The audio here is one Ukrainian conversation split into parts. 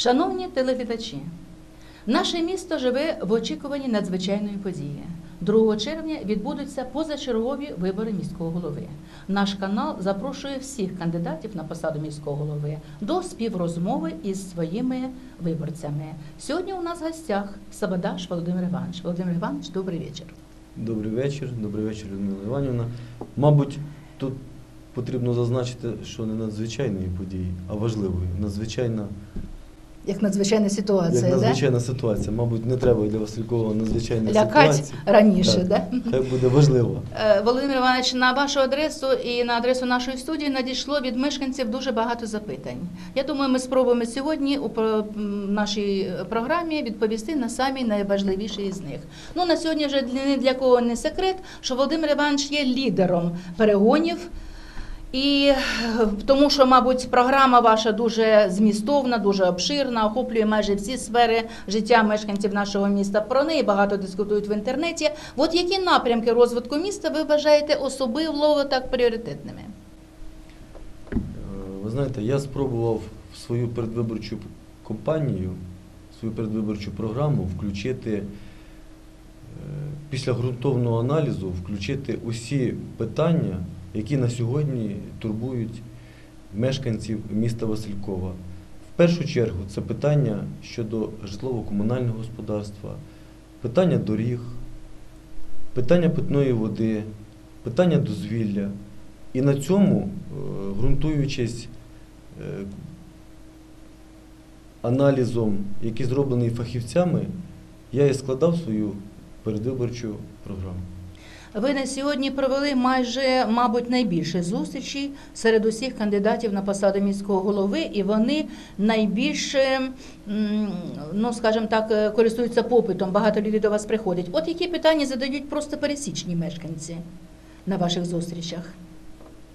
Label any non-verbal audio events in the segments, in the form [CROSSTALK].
Шановні телеглядачі, наше місто живе в очікуванні надзвичайної події. 2 червня відбудуться позачергові вибори міського голови. Наш канал запрошує всіх кандидатів на посаду міського голови до співрозмови із своїми виборцями. Сьогодні у нас в гостях Сабадаш Володимир Іванович. Володимир Іванович, добрий вечір. Добрий вечір, добрий вечір, Людмила Іванівна. Мабуть, тут потрібно зазначити, що не надзвичайної події, а важливої. Надзвичайна, Як надзвичайна ситуація, як надзвичайна ситуація. Мабуть, не треба для Василькова надзвичайна Лякать ситуація. раніше, Так. да? Хай буде важливо. Е, Володимир Іванович, на вашу адресу і на адресу нашої студії надійшло від мешканців дуже багато запитань. Я думаю, ми спробуємо сьогодні у про- нашій програмі відповісти на самі найважливіші із них. Ну на сьогодні вже для- ні для кого не секрет, що Володимир Іванович є лідером перегонів. І е, тому, що, мабуть, програма ваша дуже змістовна, дуже обширна, охоплює майже всі сфери життя мешканців нашого міста. Про неї багато дискутують в інтернеті. От які напрямки розвитку міста ви вважаєте особливо так пріоритетними? Е, Ви знаєте, я спробував в свою передвиборчу кампанію, в свою передвиборчу програму включити е, після ґрунтовного аналізу, включити усі питання, які на сьогодні турбують мешканців міста Василькова. В першу чергу це питання щодо житлово-комунального господарства, питання доріг, питання питної води, питання дозвілля. І на цьому, е, ґрунтуючись е, аналізом, який зроблений фахівцями, я і складав свою передвиборчу програму. Ви на сьогодні провели майже, мабуть, найбільше зустрічей серед усіх кандидатів на посаду міського голови, і вони найбільше, ну скажімо так, е, користуються попитом. Багато людей до вас приходять. От які питання задають просто пересічні мешканці на ваших зустрічах?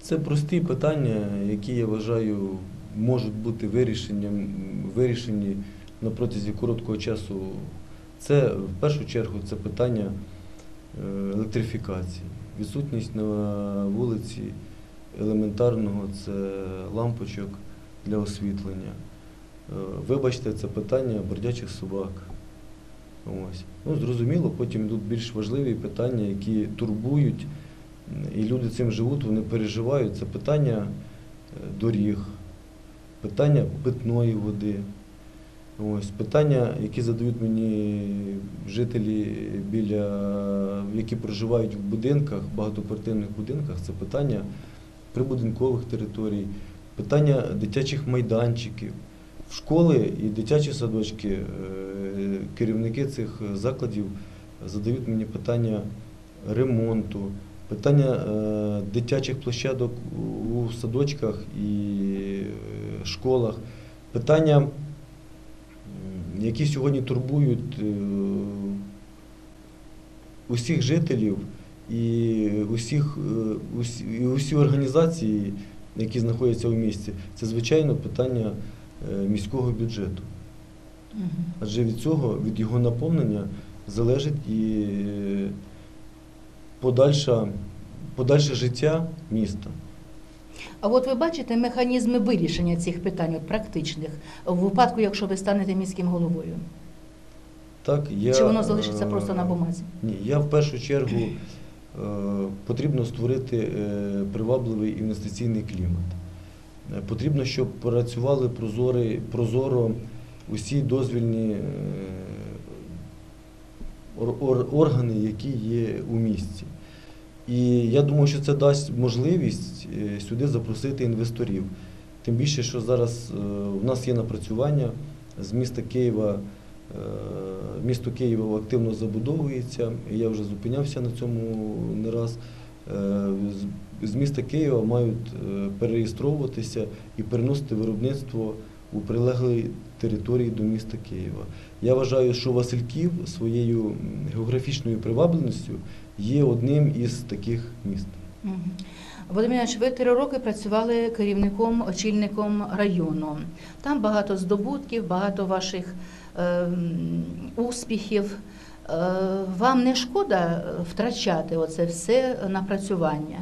Це прості питання, які я вважаю можуть бути вирішенням, вирішені на протязі короткого часу. Це в першу чергу це питання електрифікації. Відсутність на вулиці елементарного це лампочок для освітлення. Е, Вибачте, це питання бродячих собак. Ось. Ну, зрозуміло, потім йдуть більш важливі питання, які турбують, і люди цим живуть, вони переживають. Це питання е, доріг, питання питної води. Ось, питання, які задають мені жителі, біля, які проживають в будинках, багатоквартирних будинках, це питання прибудинкових територій, питання дитячих майданчиків. В школи і дитячі садочки, е, керівники цих закладів задають мені питання ремонту, питання е, дитячих площадок у садочках і е, школах, питання, які сьогодні турбують усіх жителів і усіх, е, усі, і усі організації, які знаходяться у місті, це звичайно питання е, міського бюджету. Адже від цього, від його наповнення залежить і е, подальша, подальше життя міста. А от ви бачите механізми вирішення цих питань от практичних в випадку, якщо ви станете міським головою? Так, я, Чи воно залишиться е, просто на бумазі? Ні, я в першу чергу е, потрібно створити е, привабливий інвестиційний клімат. Е, Потрібно, щоб працювали прозорі, прозоро усі дозвільні е, ор- ор- органи, які є у місті. І я думаю, що це дасть можливість е, сюди запросити інвесторів. Тим більше, що зараз е, в нас є напрацювання з міста Києва. Е, Місто Києва активно забудовується, і я вже зупинявся на цьому не раз. Е, з- міста Києва мають е, перереєстровуватися і переносити виробництво у прилеглій території до міста Києва. Я вважаю, що Васильків своєю географічною привабленістю є одним із таких міст. Мгм. Володимир Іванович, ви три роки працювали керівником, очільником району. Там багато здобутків, багато ваших успіхів. Е, вам не шкода е, втрачати оце все напрацювання?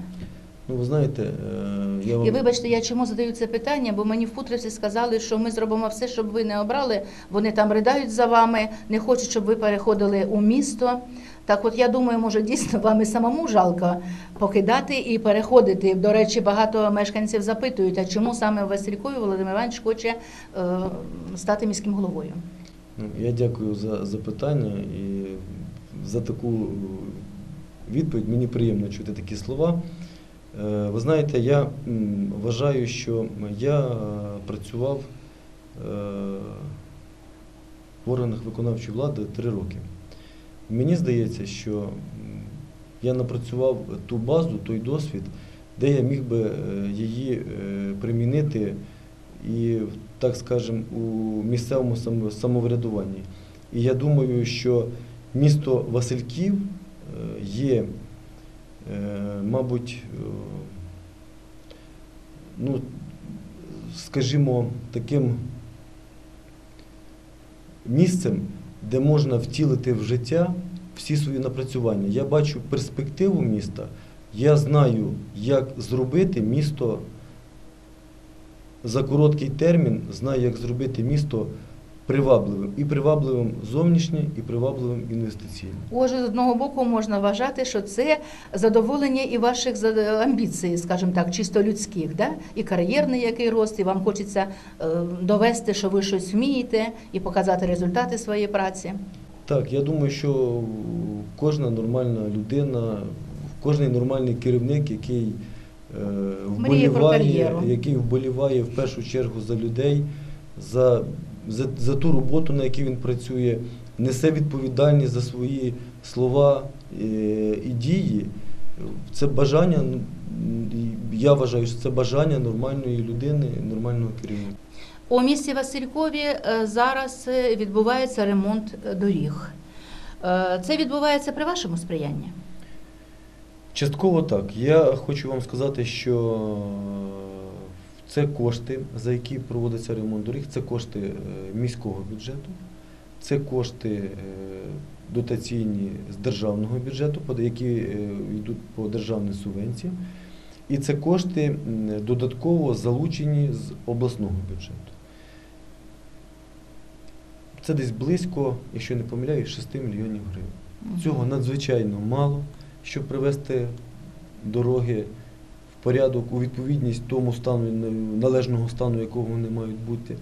Ну, ви знаєте, е, я вам І вибачте, я чому задаю це питання, бо мені в Путрівці сказали, що ми зробимо все, щоб ви не обрали. Вони там ридають за вами, не хочуть, щоб ви переходили у місто. Так от я думаю, може дійсно вам і самому жалко покидати і переходити. До речі, багато мешканців запитують, а чому саме Василькові Володимир Іванович хоче е, стати міським головою? Ну, Я дякую за запитання і за таку відповідь. Мені приємно чути такі слова. Е, Ви знаєте, я вважаю, що я е, працював е, в органах виконавчої влади три роки. Мені здається, що я напрацював ту базу, той досвід, де я міг би е, її е, примінити і, так скажемо, у місцевому самоврядуванні. І я думаю, що місто Васильків е, є, е, мабуть, е, ну, скажімо, таким місцем, де можна втілити в життя всі свої напрацювання. Я бачу перспективу міста, я знаю, як зробити місто за короткий термін, знаю, як зробити місто привабливим. І привабливим зовнішнє, і привабливим інвестиційно. Отже, з одного боку можна вважати, що це задоволення і ваших амбіцій, скажімо так, чисто людських, да? і кар'єрний який рост, і вам хочеться е, довести, що ви щось вмієте, і показати результати своєї праці. Так, я думаю, що кожна нормальна людина, кожен нормальний керівник, який вболіває, який вболіває в першу чергу за людей, за, за, за ту роботу, на якій він працює, несе відповідальність за свої слова е, і дії. Це бажання, я вважаю, що це бажання нормальної людини, нормального керівника. У місті Василькові е, зараз е, відбувається ремонт е, доріг. Е, Це відбувається при вашому сприянні? Частково так. Я хочу вам сказати, що це кошти, за які проводиться ремонт доріг, це кошти е, міського бюджету, це кошти е, дотаційні з державного бюджету, які е, йдуть по державній субвенції, і це кошти додатково залучені з обласного бюджету. Це десь близько, якщо не помиляюсь, 6 мільйонів гривень. Цього надзвичайно мало, щоб привести дороги в порядок у відповідність тому стану, належного стану, якого вони мають бути.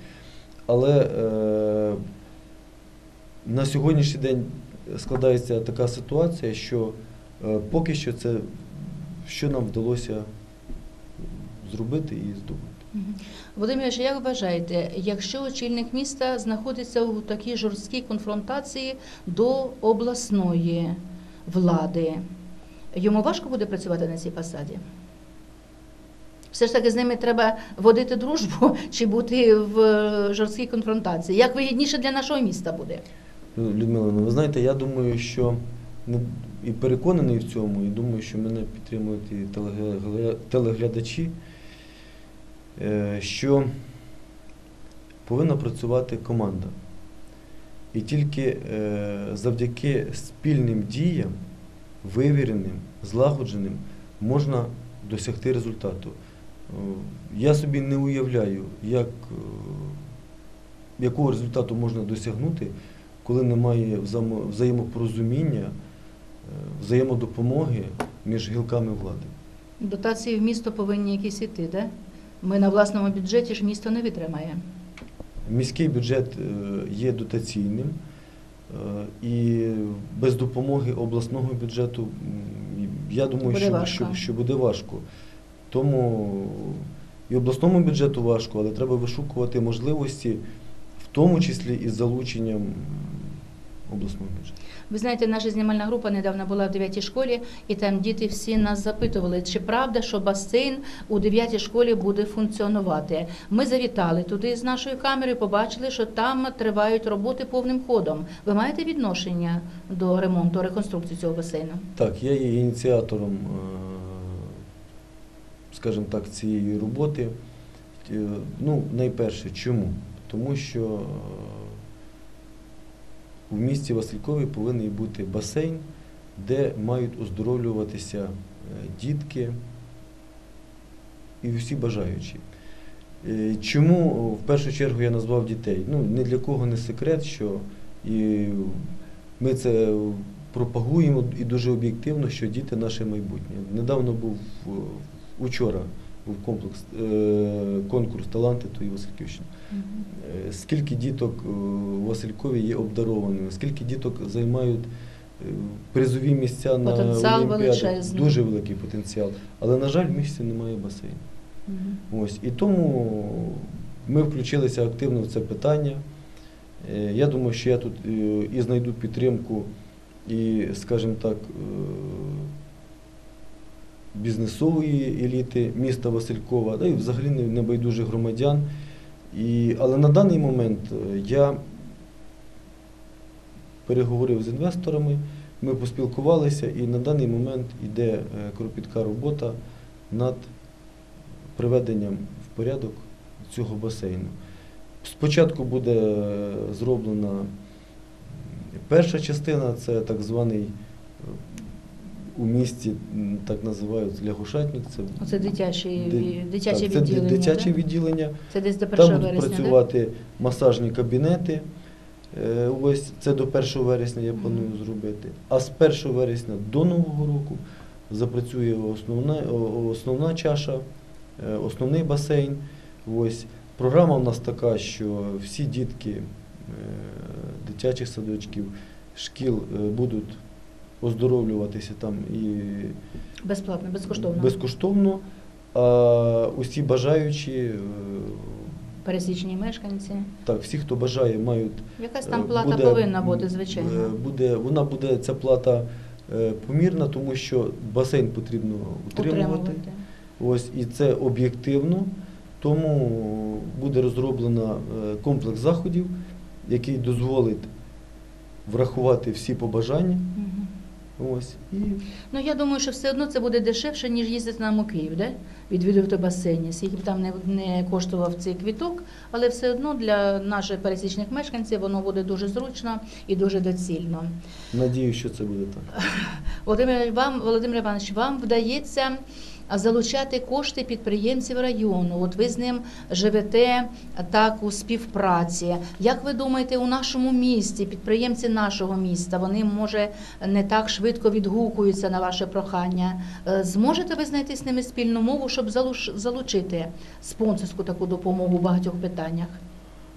Але е, на сьогоднішній день складається така ситуація, що е, поки що це що нам вдалося зробити і здобути. Володимир, як вважаєте, якщо очільник міста знаходиться у такій жорсткій конфронтації до обласної влади, йому важко буде працювати на цій посаді? Все ж таки з ними треба водити дружбу [LAUGHS] чи бути в е, жорсткій конфронтації. Як вигідніше для нашого міста буде? Людмила, ну ви знаєте, я думаю, що і переконаний в цьому, і думаю, що мене підтримують і телеглядачі, е, що повинна працювати команда. І тільки е, завдяки спільним діям, вивіреним, злагодженим, можна досягти результату. Е, Я собі не уявляю, як, е, якого результату можна досягнути, коли немає взаємопорозуміння, е, взаємодопомоги між гілками влади. Дотації в місто повинні якісь іти, де? Ми на власному бюджеті ж місто не витримає. Міський бюджет є дотаційним, і без допомоги обласного бюджету, я думаю, Буде що, що, що буде важко. Тому і обласному бюджету важко, але треба вишукувати можливості, в тому числі із залученням обласного бюджету. Ви знаєте, наша знімальна група недавно була в 9 школі, і там діти всі нас запитували, чи правда, що басейн у 9 школі буде функціонувати. Ми завітали туди з нашою камерою, побачили, що там тривають роботи повним ходом. Ви маєте відношення до ремонту, реконструкції цього басейну? Так, я є ініціатором, е, скажімо так, цієї роботи. Е, Ну, найперше, чому? Тому що е, в місті Василькові повинен бути басейн, де мають оздоровлюватися е, дітки і всі бажаючі. Е, Чому в першу чергу я назвав дітей? Ну, ні для кого не секрет, що і ми це пропагуємо і дуже об'єктивно, що діти наше майбутнє. Недавно був учора був комплекс, е, конкурс таланти тої Васильківщини. Мгм. Е, Скільки діток е, у Василькові є обдарованими, скільки діток займають призові місця на Олімпіадах. Дуже великий потенціал. Але, на жаль, в місті немає басейну. Мгм. Ось. І тому ми включилися активно в це питання. Я думаю, що я тут і знайду підтримку, і, скажімо так, бізнесової еліти міста Василькова, та й взагалі небайдужих громадян. І, але на даний момент е, я переговорив з інвесторами, ми поспілкувалися, і на даний момент йде е, кропітка робота над приведенням в порядок цього басейну. Спочатку буде е, зроблена перша частина, це так званий у місті так називають лягушатник. Це Оце дитячі, Ди- дитяче так, це відділення. дитяче да? відділення. Це десь до 1 Там будуть вересня, працювати масажні кабінети. Е, Ось це до 1 вересня я планую зробити. А з 1 вересня до Нового року запрацює основна, основна чаша, е, основний басейн. Ось. Програма в нас така, що всі дітки е, дитячих садочків, шкіл будуть оздоровлюватися там і? Безплатно, безкоштовно. безкоштовно. А усі бажаючі, е, Пересічні мешканці. так, всі, хто бажає, мають Якась е, там плата буде- повинна бути, е, звичайно. Буде, вона буде ця плата е, помірна, тому що басейн потрібно утримувати. Ось і це об'єктивно. Тому буде розроблено е, комплекс заходів, який дозволить врахувати всі побажання. Ось і Ну я думаю, що все одно це буде дешевше, ніж їздити нам у Київ, де відвідувати басейні. Скільки б там не, не коштував цей квіток, але все одно для наших пересічних мешканців воно буде дуже зручно і дуже доцільно. надію, що це буде так. [LAUGHS] Володимир, вам, Володимир Іванович, вам вдається залучати кошти підприємців району. От ви з ним живете так у співпраці. Як ви думаєте, у нашому місті, підприємці нашого міста, вони може не так швидко відгукуються на ваше прохання? Е, Зможете ви знайти з ними спільну мову, щоб залучити спонсорську таку допомогу в багатьох питаннях?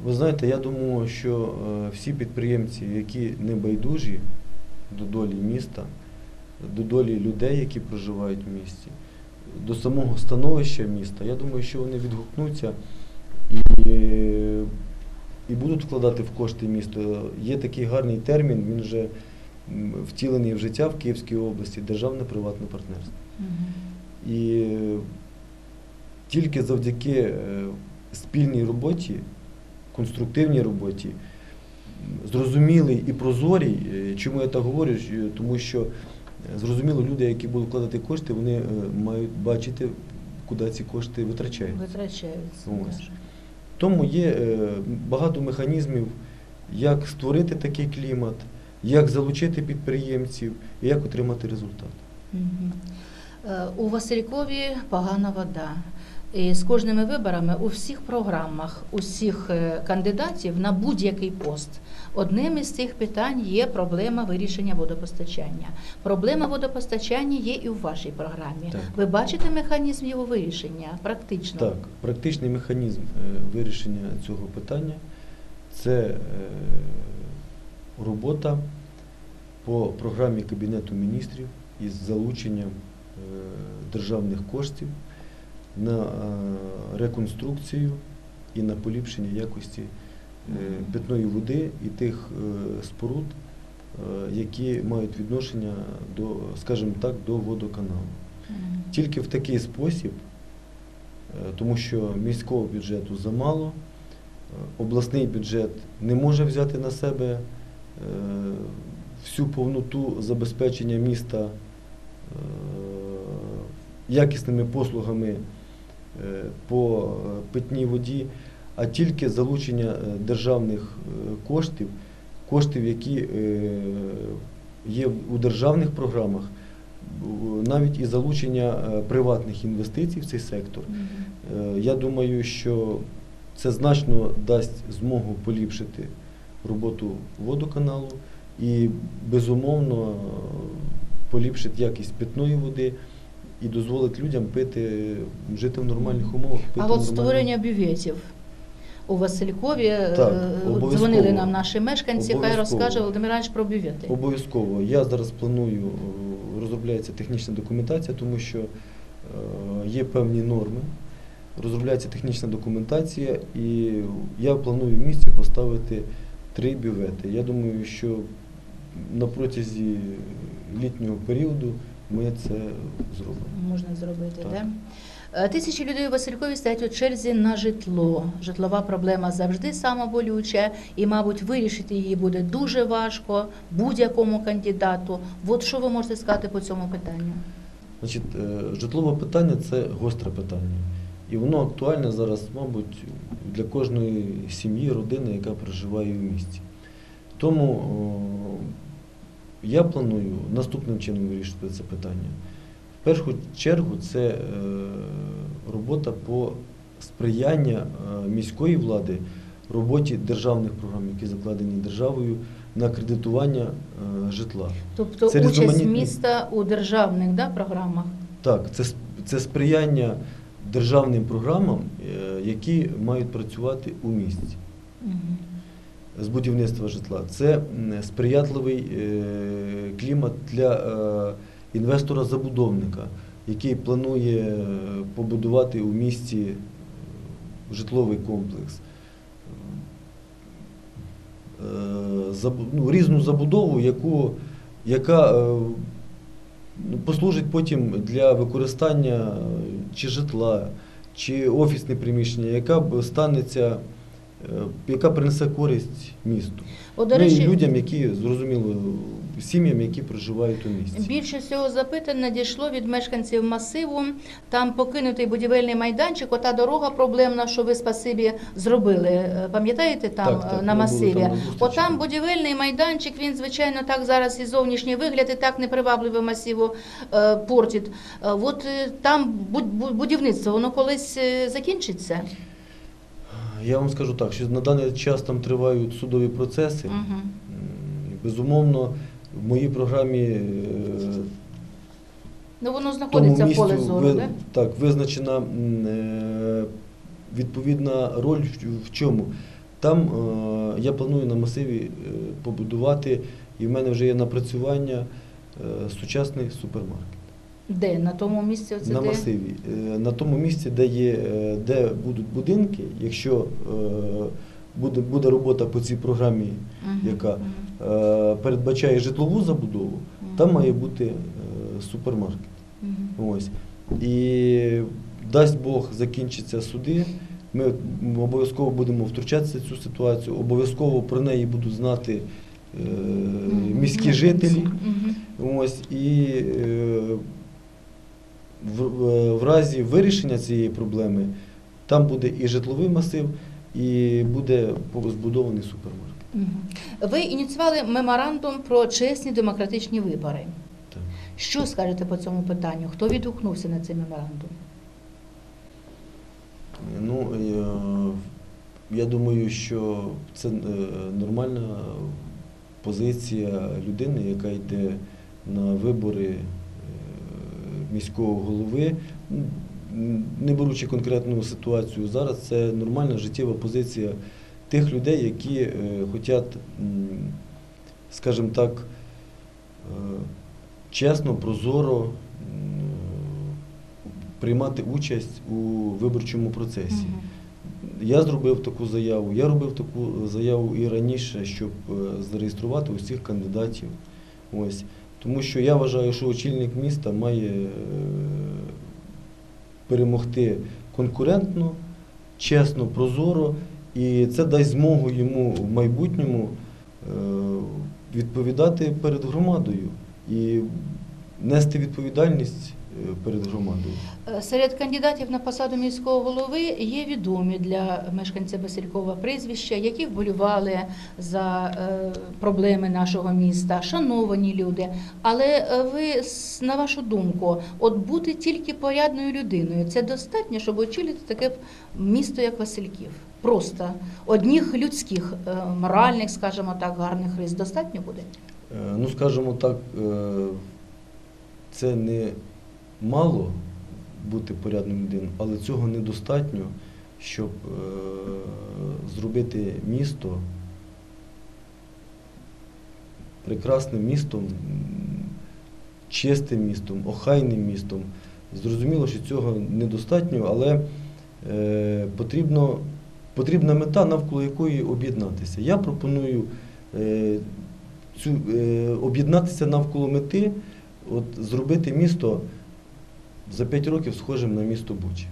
Ви знаєте, я думаю, що е, всі підприємці, які не байдужі до долі міста, до долі людей, які проживають в місті, до самого становища міста, я думаю, що вони відгукнуться і, е, і будуть вкладати в кошти місто. Є такий гарний термін, він вже втілений в життя в Київській області державне приватне партнерство. І е, тільки завдяки е, спільній роботі, конструктивній роботі, м, зрозумілій і прозорій, е, чому я так говорю, тому що е, зрозуміло, люди, які будуть вкладати кошти, вони е, мають бачити, куди ці кошти витрачаються. Витрачаються. Ось. Тому є е, багато механізмів, як створити такий клімат, як залучити підприємців і як отримати результат. Е, У Василькові погана вода. І з кожними виборами у всіх програмах, усіх кандидатів на будь-який пост. Одним із цих питань є проблема вирішення водопостачання. Проблема водопостачання є і у вашій програмі. Так. Ви бачите механізм його вирішення практично? Так, практичний механізм е, вирішення цього питання це е, робота по програмі Кабінету міністрів із залученням е, державних коштів на реконструкцію і на поліпшення якості. Питної води і тих е, споруд, е, які мають відношення до, скажімо так, до водоканалу. Тільки в такий спосіб, е, тому що міського бюджету замало, е, обласний бюджет не може взяти на себе е, всю повноту забезпечення міста е, якісними послугами е, по е, питній воді, а тільки залучення е, державних е, коштів, коштів, які е, є у державних програмах, навіть і залучення приватних інвестицій в цей сектор. Я думаю, що це значно дасть змогу поліпшити роботу водоканалу і, безумовно, поліпшить якість питної води і дозволить людям пити, жити в нормальних умовах. Пити А от створення бюветів у Василькові е, Так, дзвонили нам наші мешканці. Хай розкаже Володимир Іванович про бювети. Обов'язково. Я зараз планую, е, розробляється технічна документація, тому що е, є певні норми, розробляється технічна документація, і я планую в місті поставити три бювети. Я думаю, що на протязі літнього періоду ми це зробимо. Можна зробити, Так. да? Е, Тисячі людей у Василькові стоять у черзі на житло. Житлова проблема завжди сама болюча, і, мабуть, вирішити її буде дуже важко будь-якому кандидату. От що ви можете сказати по цьому питанню? Значить, е, житлове питання це гостре питання. І воно актуальне зараз, мабуть, для кожної сім'ї, родини, яка проживає в місті. Тому я планую наступним чином вирішити це питання. В першу чергу це е, робота по сприяння е, міської влади роботі державних програм, які закладені державою на кредитування е, житла. Тобто Це участь різноманітні- міста у державних да, програмах. Так, це, це сприяння державним програмам, які мають працювати у місті з будівництва житла. Це сприятливий клімат для інвестора-забудовника, який планує е, побудувати у місті е, житловий комплекс. Е, ну, різну забудову, яку, яка ну, послужить потім для використання чи житла, чи офісне приміщення, яка б станеться, яка принесе користь місту. До ну, і людям, які зрозуміло, сім'ям, які проживають у місті. Більше всього запитань надійшло від мешканців масиву. Там покинутий будівельний майданчик, ота дорога проблемна, що ви спасибі зробили. Е, Пам'ятаєте там Так, так, е, на масиві? там. Отам будівельний майданчик, він, звичайно, так зараз і зовнішній вигляд, і так непривабливо масиву е, портить. От там будівництво, воно колись закінчиться. Я вам скажу так, що на даний час там тривають судові процеси. Угу. Безумовно, в моїй програмі е, Ну воно тому знаходиться в поле зору, ви- так, визначена е, відповідна роль в- чому. Там е, я планую на масиві побудувати, і в мене вже є напрацювання сучасний супермаркет. Де? На тому місці оце на де? масиві. На тому місці, де є, де будуть будинки, якщо буде, буде робота по цій програмі, Мгм, яка е, передбачає житлову забудову, там має бути е, супермаркет. Ось. І дасть Бог закінчаться суди. Ми обов'язково будемо втручатися в цю ситуацію, обов'язково про неї будуть знати е, міські жителі. Ось, і е, в, в- в разі вирішення цієї проблеми там буде і житловий масив, і буде збудований супермаркет. Ви ініціювали меморандум про чесні демократичні вибори. Так. Що скажете по цьому питанню? Хто відгукнувся на цей меморандум? Ну, е, я думаю, що це е, нормальна позиція людини, яка йде на вибори е, міського голови. Не беручи конкретну ситуацію зараз, це нормальна життєва позиція тих людей, які е, хочуть, скажімо так, е, чесно, прозоро приймати участь у виборчому процесі. Я зробив таку заяву. Я робив таку заяву і раніше, щоб е, зареєструвати усіх кандидатів. Ось. Тому що я вважаю, що очільник міста має перемогти конкурентно, чесно, прозоро, і це дасть змогу йому в майбутньому е, відповідати перед громадою і нести відповідальність е, перед громадою. Е, Серед кандидатів на посаду міського голови є відомі для мешканця Василькова прізвища, які вболювали за проблеми нашого міста, шановані люди. Але ви, на вашу думку, от бути тільки порядною людиною, це достатньо, щоб очолити таке місто, як Васильків? Просто одних людських, е, моральних, скажімо так, гарних рис достатньо буде? Е, Ну, скажімо так, е, це не мало бути порядним людиною, але цього недостатньо, щоб зробити місто прекрасним містом, чистим містом, охайним містом. Зрозуміло, що цього недостатньо, але потрібно, потрібна мета, навколо якої об'єднатися. Я пропоную е, цю, е, об'єднатися навколо мети, от, зробити місто за 5 років схожим на місто Бучі.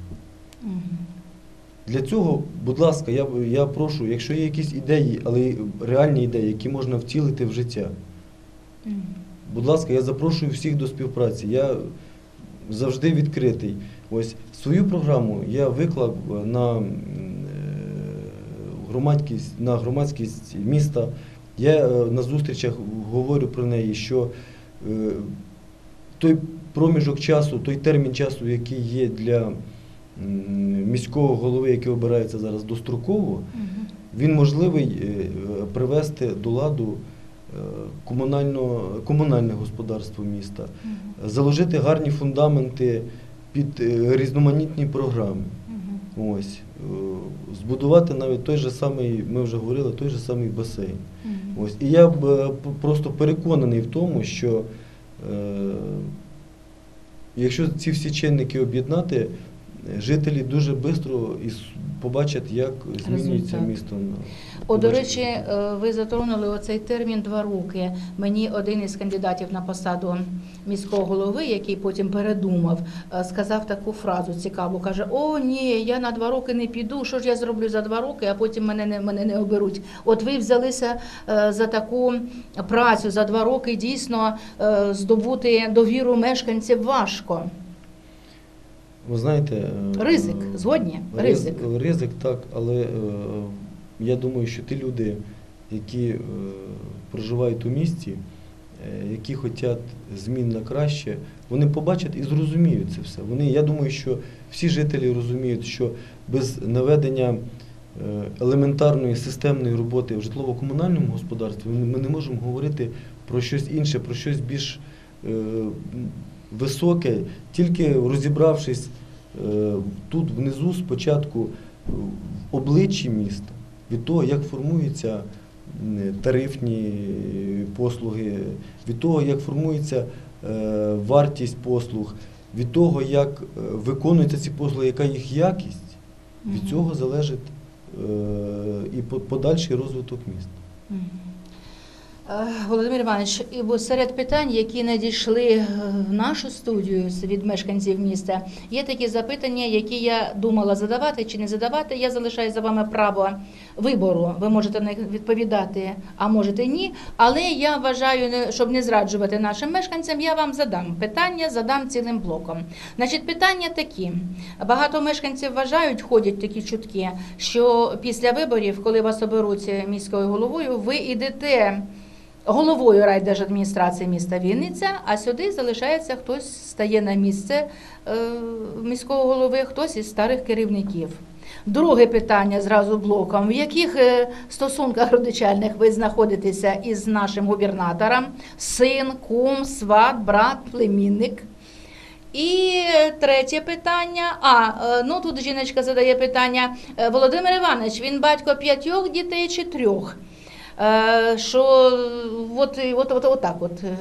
Для цього, будь ласка, я, я прошу, якщо є якісь ідеї, але реальні ідеї, які можна втілити в життя, будь ласка, я запрошую всіх до співпраці. Я завжди відкритий. Ось свою програму я виклав на е, громадськість, на громадськість міста. Я е, на зустрічах говорю про неї, що е, той проміжок часу, той термін часу, який є для міського голови, який обирається зараз достроково, він можливий е, привести до ладу комунальне господарство міста, заложити гарні фундаменти під різноманітні програми. Ось, збудувати навіть той же самий, ми вже говорили, той же самий басейн. Угу. Ось. І я б е, просто переконаний в тому, що е, якщо ці всі чинники об'єднати, е, жителі дуже швидко побачать, як змінюється Результат. місто. О, до речі, е, ви затронули оцей термін два роки. Мені один із кандидатів на посаду міського голови, який потім передумав, е, сказав таку фразу цікаву. каже: О, ні, я на два роки не піду. Що ж я зроблю за два роки, а потім мене не мене не оберуть. От ви взялися е, за таку працю за два роки. Дійсно здобути довіру мешканців важко. Ви знаєте, е, Ризик, згодні? Ризик. Ризик, так, але е, я думаю, що ті люди, які е, проживають у місті, які хочуть змін на краще, вони побачать і зрозуміють це все. Вони, я думаю, що всі жителі розуміють, що без наведення елементарної системної роботи в житлово-комунальному господарстві ми не можемо говорити про щось інше, про щось більш високе, тільки розібравшись е, тут внизу спочатку е, в обличчі міста, від того, як формуються тарифні послуги, від того, як формується е, вартість послуг, від того, як е, виконуються ці послуги, яка їх якість, від цього залежить е, і подальший розвиток міста. Е, Володимир Іванович, серед питань, які надійшли е, в нашу студію від мешканців міста, є такі запитання, які я думала задавати чи не задавати. Я залишаю за вами право вибору. Ви можете на них відповідати, а можете ні. Але я вважаю, щоб не зраджувати нашим мешканцям, я вам задам питання, задам цілим блоком. Значить, питання такі: багато мешканців вважають, ходять такі чутки, що після виборів, коли вас оберуть міською головою, ви йдете головою райдержадміністрації міста Вінниця, а сюди залишається хтось стає на місце е, міського голови, хтось із старих керівників. Друге питання зразу блоком. В яких е, стосунках родичальних ви знаходитеся із нашим губернатором? Син, кум, сват, брат, племінник? І третє питання. А, е, ну тут жіночка задає питання. Е, Володимир Іванович, він батько п'ятьох дітей чи трьох? Е, Що от, от, от, отак от. е,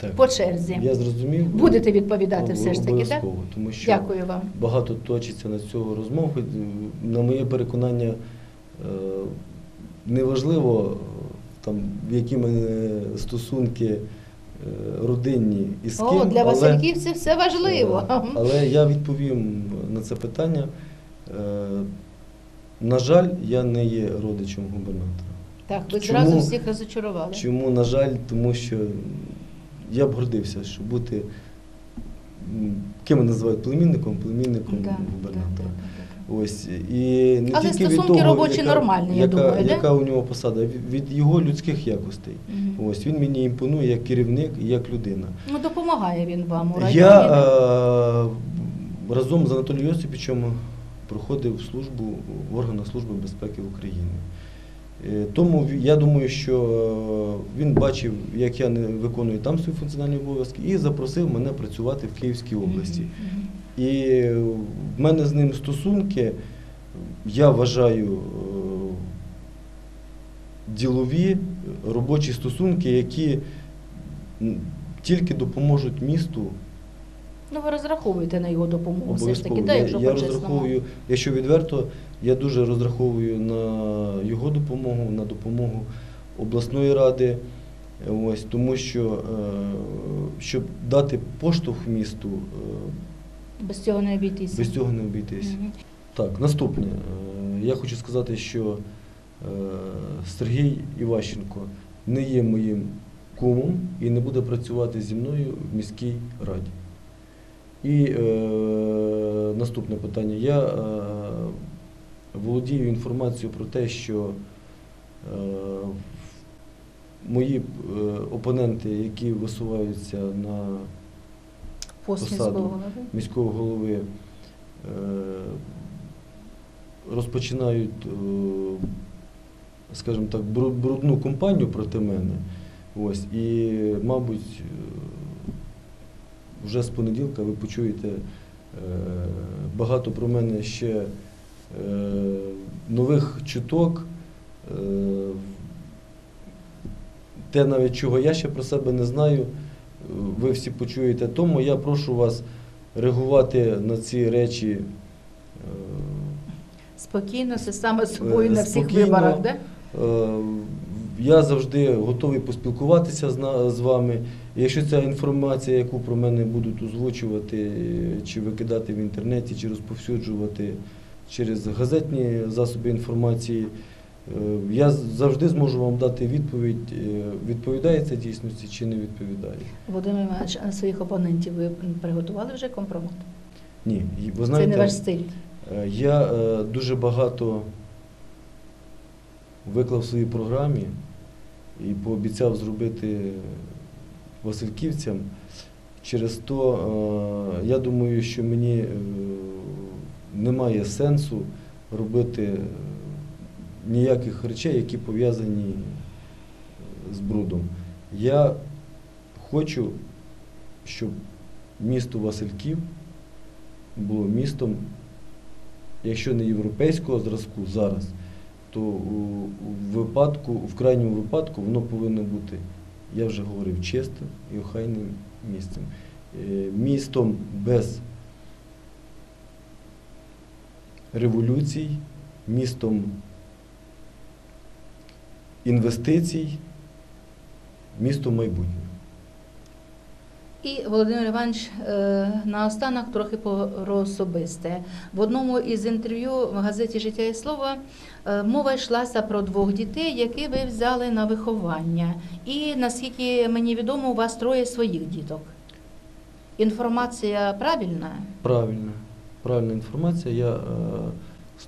Так. По черзі. Я зрозумів. Будете відповідати все ж таки, так? Тому що Дякую вам. багато точиться на цього розмов. Е, На моє переконання, е, неважливо, там, які мене стосунки родинні і з ким. О, для але, Васильківців все важливо. але я відповім на це питання. На жаль, я не є родичем губернатора. Так, ви Чому- зразу всіх розочарували. Чому, на жаль, тому що я б гордився, що бути ким мене називають племінником, племінником Да, губернатора. да, да. Ось і не Але тільки від стосунки того, робочі яка, нормальні, я яка, думаю, да? яка у нього посада, від- від його людських якостей. Мгм. Ось він мені імпонує як керівник і як людина. Ну, допомагає він вам у районі. Я е, разом з Анатолієм Йосиповичем проходив службу в органах Служби безпеки України. Е, Тому я думаю, що е, він бачив, як я не виконую там свої функціональні обов'язки, і запросив мене працювати в Київській області. І в мене з ним стосунки, я вважаю, е, ділові робочі стосунки, які тільки допоможуть місту Ну, ви розраховуєте на його допомогу все ж таки, Я, якщо я по-чесному. розраховую, якщо відверто, я дуже розраховую на його допомогу, на допомогу обласної ради. Ось, тому що, е, щоб дати поштовх місту, е, Без цього не обійтися. без цього не обійтись. Мгм. Так, наступне. Е, Я хочу сказати, що Сергій Іващенко не є моїм кумом і не буде працювати зі мною в міській раді. І е, наступне питання. Я е, володію інформацією про те, що е, мої е, опоненти, які висуваються на Пост посаду. міського голови. міського голови е, розпочинають, е, скажімо так, брудну кампанію проти мене. Ось, і, мабуть, вже з понеділка ви почуєте е, багато про мене ще е, нових чуток. е, Те навіть чого я ще про себе не знаю, ви всі почуєте. Тому я прошу вас реагувати на ці речі Спокійно, все саме собою на всіх виборах, да? Я завжди готовий поспілкуватися з, вами. Якщо ця інформація, яку про мене будуть озвучувати, е, чи викидати в інтернеті, чи розповсюджувати через газетні засоби інформації, е, я завжди зможу вам дати відповідь, е, відповідає це дійсності чи не відповідає. Володимир Іванович, а своїх опонентів ви приготували вже компромат? Ні, ви Це не ваш стиль. Я дуже багато виклав в своїй програмі і пообіцяв зробити Васильківцям. Через то е, я думаю, що мені е, немає сенсу робити е, ніяких речей, які пов'язані з брудом. Я хочу, щоб місто Васильків було містом якщо не європейського зразку зараз, то у, випадку, в крайньому випадку воно повинно бути, я вже говорив, чистим і охайним місцем. Е, Містом без революцій, містом інвестицій, містом майбутнього. І Володимир Іванович, е, наостанок трохи про особисте. В одному із інтерв'ю в газеті Життя і слово е, мова йшлася про двох дітей, які ви взяли на виховання. І наскільки мені відомо, у вас троє своїх діток. Інформація правильна? Правильно, правильна інформація. Я е,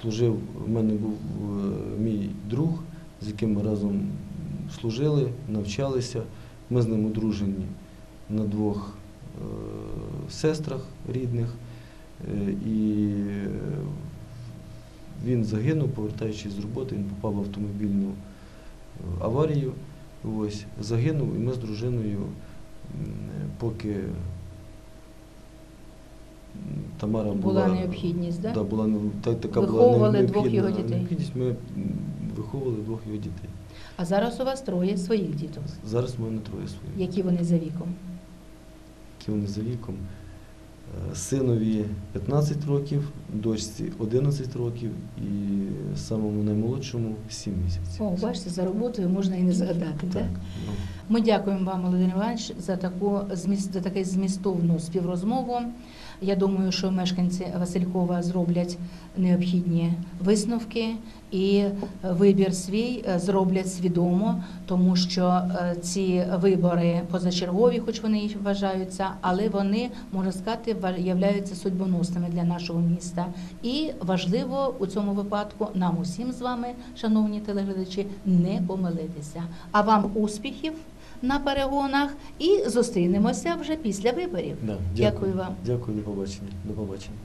служив, в мене був мій друг, з яким ми разом служили, навчалися. Ми з ним одружені на двох е, сестрах рідних. Е, і е, він загинув, повертаючись з роботи, він попав в автомобільну аварію. Ось, загинув, і ми з дружиною, поки Тамара була, Була необхідність, да? Да, була, не- та, така Виховували була двох його дітей. Необхідність, ми виховували двох його дітей. А зараз у вас троє своїх діток. Зараз в мене троє своїх. Які вони за віком? Вони за віком. Е, Синові 15 років, дочці 11 років і самому наймолодшому 7 місяців. О, бачите, за роботою можна і не згадати. Так, Так? ну, Ми дякуємо вам, Володимир Іванович, за таку зміст, за таку змістовну співрозмову. Я думаю, що мешканці Василькова зроблять необхідні висновки і вибір свій е, зроблять свідомо, тому що е, ці вибори позачергові, хоч вони і вважаються, але вони можна сказати являються судьбоносними для нашого міста. І важливо у цьому випадку нам усім з вами, шановні телеглядачі, не помилитися. А вам успіхів на перегонах і зустрінемося вже після виборів. Да, Дякую вам. Дякую, до побачення. До побачення.